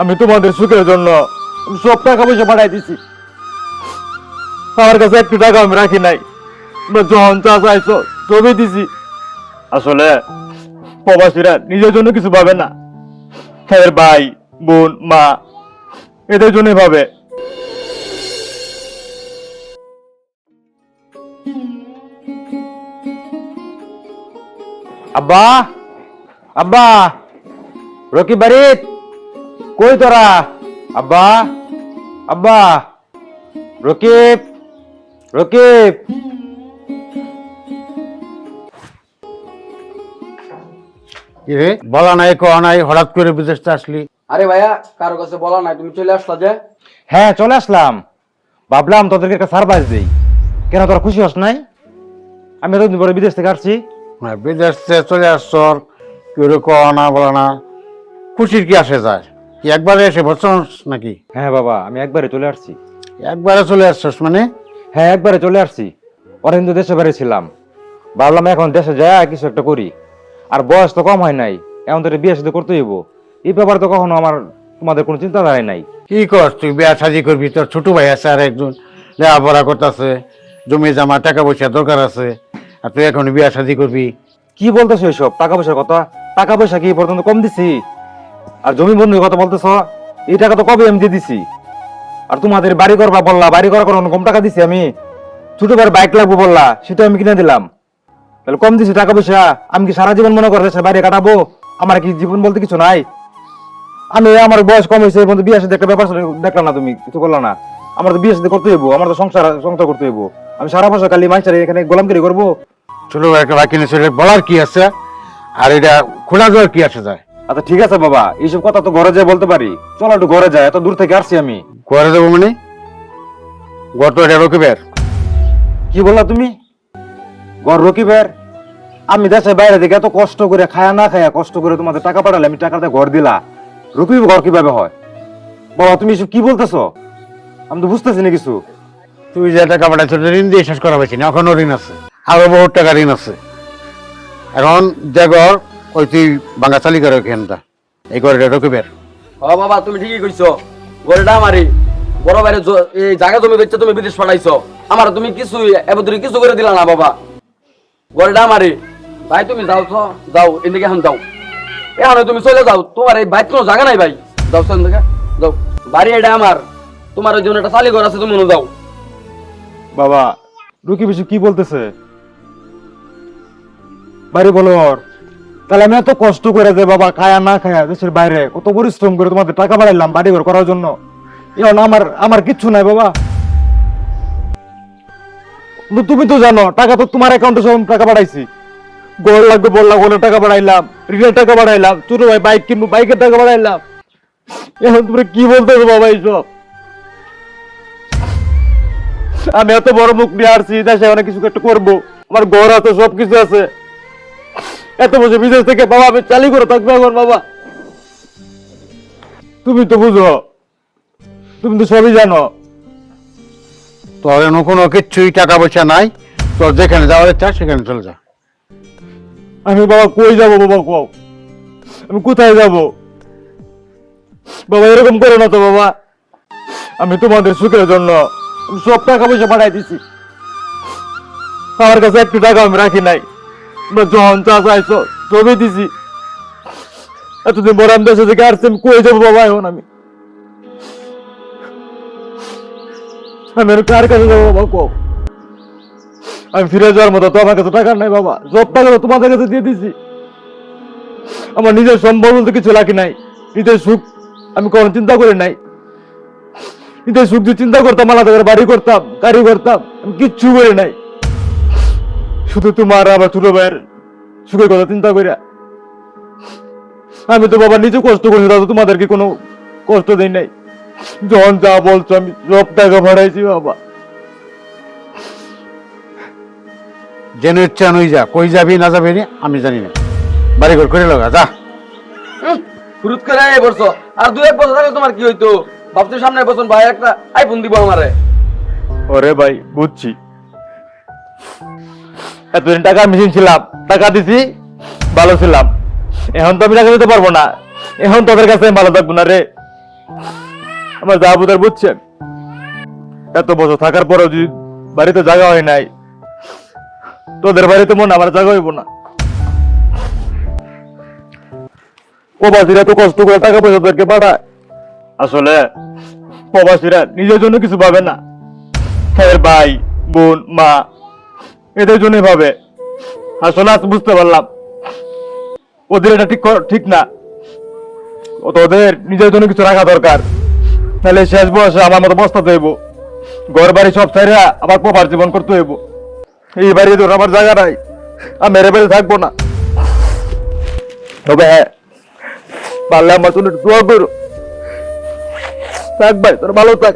আমি তোমাদের সুখের জন্য সব টাকা পয়সা পাঠাই দিছি। আমার কাছে একটু টাকা আমি রাখি নাই। যখন চা চাইছো সবই দিছি। আসলে প্রবাসীরা নিজের জন্য কিছু পাবে না। এর ভাই, বোন, মা, এদের জন্যই ভাবে। আব্বা! আব্বা! রকি বাড়িত কই তোরা? আব্বা? আব্বা? রকিব? রকিব? কি রে? বলা নাই কয়া নাই হঠাৎ করে বিদেশে আসলি? আরে ভাইয়া কারও কাছে বলা নাই তুমি চলে আসলা যে? হ্যাঁ চলে আসলাম। ভাবলাম তোদেরকে একটা সারপ্রাইজ দেই। কেন তোরা খুশি হস নাই? আমি এতদিন পরে বিদেশ থেকে আসছি। হ্যাঁ, বিদেশ থেকে চলে আসছ কেউ কয়া না বলা না। খুশির কি আসে যায়? কি একবারে এসে বসছস নাকি? হ্যাঁ বাবা আমি একবারে চলে আসছি। একবারে চলে আসছস মানে? হ্যাঁ একবারে চলে আসছি। ওরা কিন্তু দেশে বাইরে ছিলাম। ভাবলাম এখন দেশে যায় কিছু একটা করি। আর বয়স তো কম হয় নাই এখন তো বিয়ে সাথে করতে হইব। এই ব্যাপারে তো কখনো আমার তোমাদের কোনো চিন্তাধারাই নাই। কি কর তুই? বিয়া সাজি করবি? তোর ছোট ভাই আছে আর একজন লেখাপড়া করতেছে জমি জামা টাকা পয়সা দরকার আছে। আর তুই এখন বিয়া সাজি করবি? কি বলতেছো এসব? টাকা পয়সার কথা? টাকা পয়সা কি পর্যন্ত কম দিছি? আর জমি বন্ধুর কথা বলতেছ, এই টাকা তো কবে আমি দিয়ে দিছি? আর তোমাদের বাড়ি করবা বললা, বাড়ি করার কোনো কম টাকা দিছি আমি। ছোট ভাইয়ের বাইক লাগবো বললা সেটা আমি কিনে দিলাম। তাহলে কম দিছি টাকা পয়সা, আমি কি সারা জীবন মনে করে বাইরে কাটাবো? আমার কি জীবন বলতে কিছু নাই? আমি, আমার বয়স কম হয়েছে মধ্যে বিয়ে সাথে একটা ব্যাপার দেখলাম না তুমি, কিছু করলা না। আমার তো বিয়ে সাথে করতে হইব, আমার তো সংসার সংসার করতে হইব। আমি সারা বছর কালি মাইচারে এখানে গোলামগিরি করব। ছোট একটা বাকি নিয়েছিল বলার কি আছে? আর এটা খোলা দেওয়ার কি আসে যায়? আচ্ছা ঠিক আছে বাবা এইসব কথা তো ঘরে যায় বলতে পারি। চলো একটু ঘরে যায় এত দূর থেকে আসছি আমি। ঘরে দেবো মানে? গত এটা রকিবের। কি বললা তুমি? ঘর রকিবের? আমি দেশের বাইরে থেকে এত কষ্ট করে খায়া না খায়া কষ্ট করে তোমাদের টাকা পাঠালে আমি টাকাতে ঘর দিলা। রকিব ঘর কীভাবে হয়? বাবা তুমি এসব কি বলতেছো? আমি তো বুঝতেছি না কিছু। তুই যে টাকা পাঠাইছ ঋণ দিয়ে শেষ করা হয়েছে না? এখনও ঋণ আছে। আরও বহুত টাকা ঋণ আছে। এখন যে ঘর ওই তুই বাঙ্গা চালি করে ওখানটা এই এটা রকিবের ও বাবা তুমি ঠিকই কইছো। গড়টা আমারই। বড় বাইরে এই জায়গা তুমি বেচে তুমি বিদেশ পাঠাইছো। আমার তুমি কিছু তুমি কিছু করে দিলা না বাবা। গড়টা আমারই। ভাই তুমি যাও তো যাও এদিকে এখন যাও। এখন তুমি চলে যাও। তোমার এই বাইক কোনো জায়গা নাই ভাই। যাও চল এদিকে। যাও। বাড়ি এটা আমার। তোমার ওই জন্য একটা চালি ঘর আছে তুমি মনে যাও। বাবা রকিব এসব কি বলতেছে? বাইরে বলো ওর। তাহলে আমি এত কষ্ট করে যে বাবা খায়া না খায়া দেশের বাইরে কত পরিশ্রম করে তোমাদের টাকা বাড়াইলাম বাড়ি ঘর করার জন্য। এখন আমার আমার কিচ্ছু নাই বাবা। তুমি তো জানো, টাকা তো তোমার অ্যাকাউন্টে সব টাকা পাঠাইছি গোল লাগবে বললাম ওনের টাকা বাড়াইলাম ঋণের টাকা বাড়াইলাম, ছোট ভাই বাইক কিনবো বাইকের টাকা বাড়াইলাম। এখন তুমি কি বলতেছো বাবা এইসব? আমি এত বড় মুখ নিয়ে আসছি, দেশে অনেক কিছু একটা করব। আমার ঘর আছে সব কিছু আছে। এত বছর বিদেশ থেকে বাবা আমি চালি করে থাকব এখন বাবা। তুমি তো বুঝো তুমি তো সবই জানো। তোর এমন কোনো কিচ্ছুই টাকা পয়সা নাই তোর যেখানে যাওয়ার ইচ্ছা সেখানে চলে যা। আমি বাবা কই যাব বাবা কও? আমি কোথায় যাব? বাবা এরকম করো না তো বাবা। আমি তোমাদের সুখের জন্য সব টাকা পয়সা পাঠাই দিছি। আমার কাছে একটু টাকা আমি রাখি নাই। এতদিন দেশে থেকে যাব বাবা এখন আমি? আমি আর কার কাছে যাব বাবা কও? আমি ফিরে যাওয়ার মতো তো আমার কাছে টাকা নাই বাবা। সব টাকা তো তোমাদের কাছে দিয়ে দিছি। আমার নিজের সম্ভব বলতে কিছু লাকি নাই। নিজের সুখ আমি কখনো চিন্তা করি নাই। নিজের সুখ যে চিন্তা করতাম, আলাদা করে বাড়ি করতাম, গাড়ি করতাম, আমি কিচ্ছু করি নাই। শুধু তোমার আবার ছোট ভাইয়ের সুখের কথা চিন্তা করিয়া আমি তো বাবা নিজে কষ্ট করছি দাদা তোমাদেরকে কোনো কষ্ট দেই নাই। যখন যা বলছো আমি সব টাকা ভাড়াইছি বাবা। যেন ইচ্ছা নই যা কই যাবি না যাবি নি আমি জানি না। বাড়ি ঘর করে লগা যা। ফুরুত করে এই বছর আর দু এক বছর থাকলে তোমার কি হইতো? ভাবছ সামনে বছর ভাই একটা আইফোন দিব আমারে? ওরে ভাই বুঝছি। এতদিন টাকা মিশিন ছিলাম, টাকা দিছি, ভালো ছিলাম। এখন তো আমি টাকা দিতে পারব না। এখন তোদের কাছে ভালো থাকব না রে। আমার যা বুঝার বুঝছেন। এত বছর থাকার পরেও যদি বাড়িতে জায়গা হয় নাই, তোদের বাড়িতে মনে আমার জায়গা হইব না। প্রবাসীরা তো কষ্ট করে টাকা পয়সা তোদেরকে পাঠায়। আসলে প্রবাসীরা নিজের জন্য কিছু পাবে না। তাদের ভাই, বোন, মা এদের জন্যই ভাবে। আসলে আজ বুঝতে পারলাম। ওদের এটা ঠিক ঠিক না। তো ওদের নিজের জন্য কিছু রাখা দরকার। তাহলে শেষ বয়সে আমার মতো বস্তাতে হইব ঘর বাড়ি সব ছাইরা আবার প্রপার জীবন করতে হইব। এই বাড়ি তোর আমার জায়গা নাই। আমি মেরে বেড়ে থাকব না। তবে হ্যাঁ পারলে আমার জন্য দোয়া করো। থাক ভাই, তোর ভালো থাক।